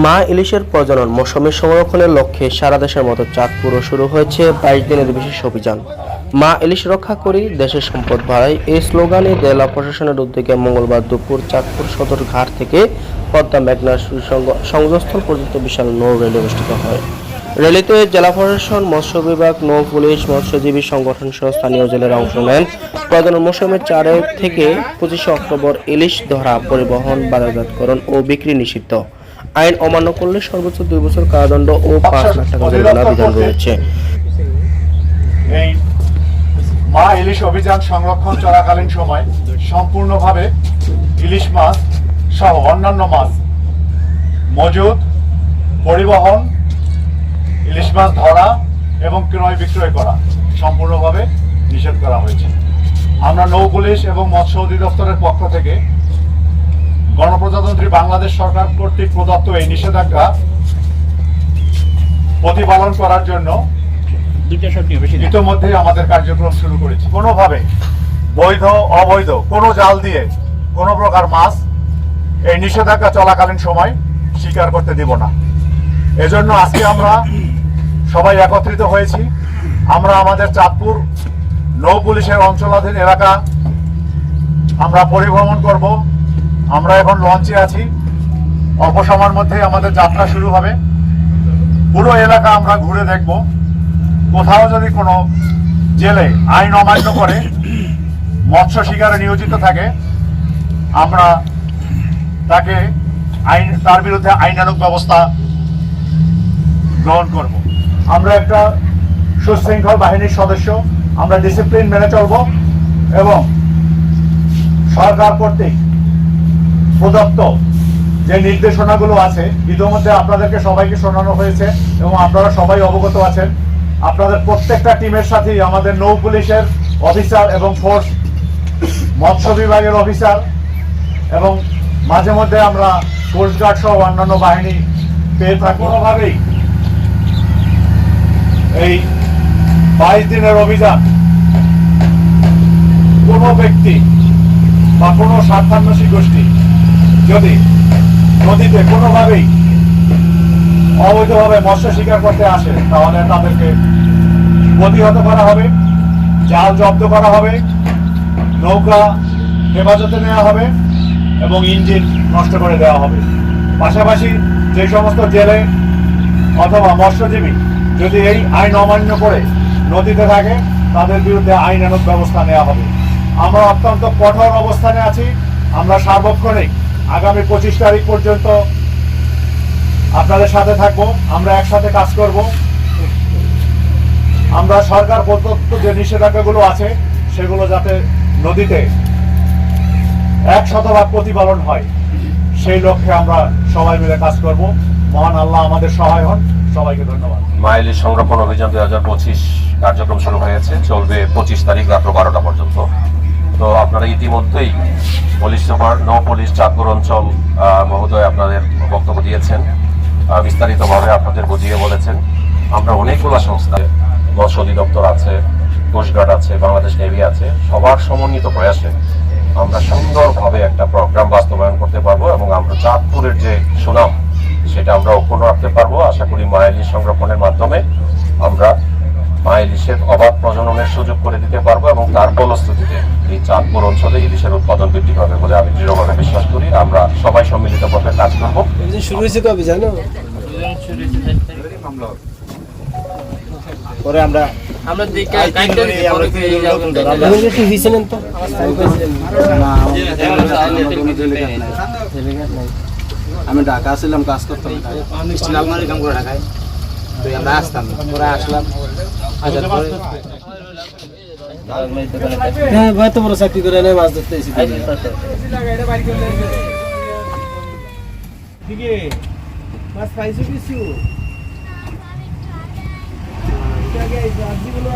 মা ইলিশের প্রজনন মৌসুমী সংরক্ষণের লক্ষ্যে সারা দেশের মতো চাঁদপুরও শুরু হয়েছে বাইশ দিনের বিশেষ অভিযান। মা ইলিশ রক্ষা করি দেশের সম্পদ বাড়াই এই স্লোগানে জেলা প্রশাসনের উদ্যোগে মঙ্গলবার দুপুর চাঁদপুর সদর ঘাট থেকে পদ্মা মেঘনা সংযোগস্থল পর্যন্ত বিশাল নৌ র্যালি অনুষ্ঠিত হয়। র্যালিতে জেলা প্রশাসন, মৎস্য বিভাগ, নৌ পুলিশ, মৎস্যজীবী সংগঠন সহ স্থানীয় জেলেরা অংশ নেন। প্রজনন মৌসুমে চারে থেকে পঁচিশে অক্টোবর ইলিশ ধরা, পরিবহন, বাজারজাতকরণ ও বিক্রি নিষিদ্ধ। আইন অমান্য করলে সর্বোচ্চ দুই বছর কারাদণ্ড ও পাঁচ লাখ টাকা জরিমানা বিধান রয়েছে। মা ইলিশ অভিযান সংরক্ষণ চলাকালীন সময় সম্পূর্ণভাবে ইলিশ মাছ সহ অন্যান্য মাছ মজুদ, পরিবহন, ইলিশ মাছ ধরা এবং ক্রয় বিক্রয় করা সম্পূর্ণভাবে নিষেধ করা হয়েছে। আমরা নৌ পুলিশ এবং মৎস্য অধিদপ্তরের পক্ষ থেকে গণপ্রজাতন্ত্রী বাংলাদেশ সরকার কর্তৃক প্রদত্ত এই নিষেধাজ্ঞা প্রতিপালন করার জন্য ইতিমধ্যে আমাদের কার্যক্রম শুরু করেছি। কোনোভাবে বৈধ অবৈধ কোনো জাল দিয়ে কোনো প্রকার মাছ এই নিষেধাজ্ঞা চলাকালীন সময় স্বীকার করতে দিব না। এজন্য আজকে আমরা সবাই একত্রিত হয়েছি। আমরা আমাদের চাঁদপুর নৌ পুলিশের অঞ্চলাধীন এলাকা আমরা পরিভ্রমণ করব। আমরা এখন লঞ্চে আছি। অল্প সময়ের মধ্যেই আমাদের যাত্রা শুরু হবে। পুরো এলাকা আমরা ঘুরে দেখব। কোথাও যদি কোনো জেলে আইন অমান্য করে মৎস্য শিকারে নিয়োজিত থাকে, আমরা তাকে আইন, তার বিরুদ্ধে আইনানুক ব্যবস্থা গ্রহণ করব। আমরা একটা সুশৃঙ্খল বাহিনীর সদস্য, আমরা ডিসিপ্লিন মেনে চলব এবং সরকার কর্তৃক প্রদত্ত যে নির্দেশনাগুলো আছে, ইতিমধ্যে আপনাদেরকে সবাইকে শোনানো হয়েছে এবং আপনারা সবাই অবগত আছেন। আপনাদের প্রত্যেকটা টিমের সাথেই আমাদের নৌ পুলিশের অফিসার এবং ফোর্স, মৎস্য বিভাগের অফিসার এবং মাঝে মধ্যে আমরা কোস্টগার্ড সহ অন্যান্য বাহিনী পেয়ে থাকি। কোনোভাবেই এই বাইশ দিনের অভিযান কোনো ব্যক্তি বা কোনো স্বার্থান্বেষী গোষ্ঠী যদি নদীতে কোনোভাবেই অবৈধভাবে মৎস্য শিকার করতে আসে, তাহলে তাদেরকে প্রতিহত করা হবে, জাল জব্দ করা হবে, নৌকা হেফাজতে নেওয়া হবে এবং ইঞ্জিন নষ্ট করে দেওয়া হবে। পাশাপাশি যে সমস্ত জেলে অথবা মৎস্যজীবী যদি এই আইন অমান্য করে নদীতে থাকে, তাদের বিরুদ্ধে আইনানুগ ব্যবস্থা নেওয়া হবে। আমরা অত্যন্ত কঠোর অবস্থানে আছি, আমরা সার্বক্ষণিক আগামী পঁচিশ তারিখ পর্যন্ত আপনাদের সাথে থাকব, আমরা একসাথে কাজ করব। আমরা সরকার প্রদত্ত যে নিষেধাজ্ঞাগুলো আছে, সেগুলো যাতে নদীতে এক শতভাগ প্রতিপালন হয়, সেই লক্ষ্যে আমরা সবাই মিলে কাজ করব। মহান আল্লাহ আমাদের সহায় হন। সবাইকে ধন্যবাদ। মাইলি সংরক্ষণ অভিযান দুই পঁচিশ কার্যক্রম শুরু হয়েছে। চলবে পঁচিশ তারিখ রাত্র বারোটা পর্যন্ত। তো আপনারা ইতিমধ্যেই পুলিশ সুপার, নৌ পুলিশ চাঁদপুর অঞ্চল মহোদয় আপনাদের বক্তব্য দিয়েছেন। বিস্তারিতভাবে আপনাদের বুঝিয়ে বলেছেন। আমরা অনেকগুলো সংস্থা মৎস্য অধিদপ্তর আছে কোস্টগার্ড আছে, বাংলাদেশ নেভি আছে, সবার সমন্বিত প্রয়াসে আমরা সুন্দরভাবে একটা প্রোগ্রাম বাস্তবায়ন করতে পারব এবং আমরা চাঁদপুরের যে সুনাম, সেটা আমরা অক্ষুণ্ণ রাখতে পারব। আশা করি মায়ালি সংরক্ষণের মাধ্যমে আমরা মাইলিশের অবাধ প্রজননের সুযোগ করে দিতে পারব এবং তার ফলশ্রুতিতে এই চাঁদপুর অঞ্চলে ইলিশের উৎপাদন বৃদ্ধি পাবে বলে আমি দৃঢ়ভাবে বিশ্বাস করি। আমরা সবাই সম্মিলিতভাবে কাজ করব। শুরু হয়েছে কবে জানো? পরে আমরা আমি ঢাকা আসছিলাম কাজ করতাম স্টিল আলমারি কাম করে ঢাকায়। আমরা আসতাম পরে আসলাম। হ্যাঁ ভাই তো বড় চাকরি করে নেয় মাছ ধরতে এসেছি। মাছ পাইছো কিছু? জীবনে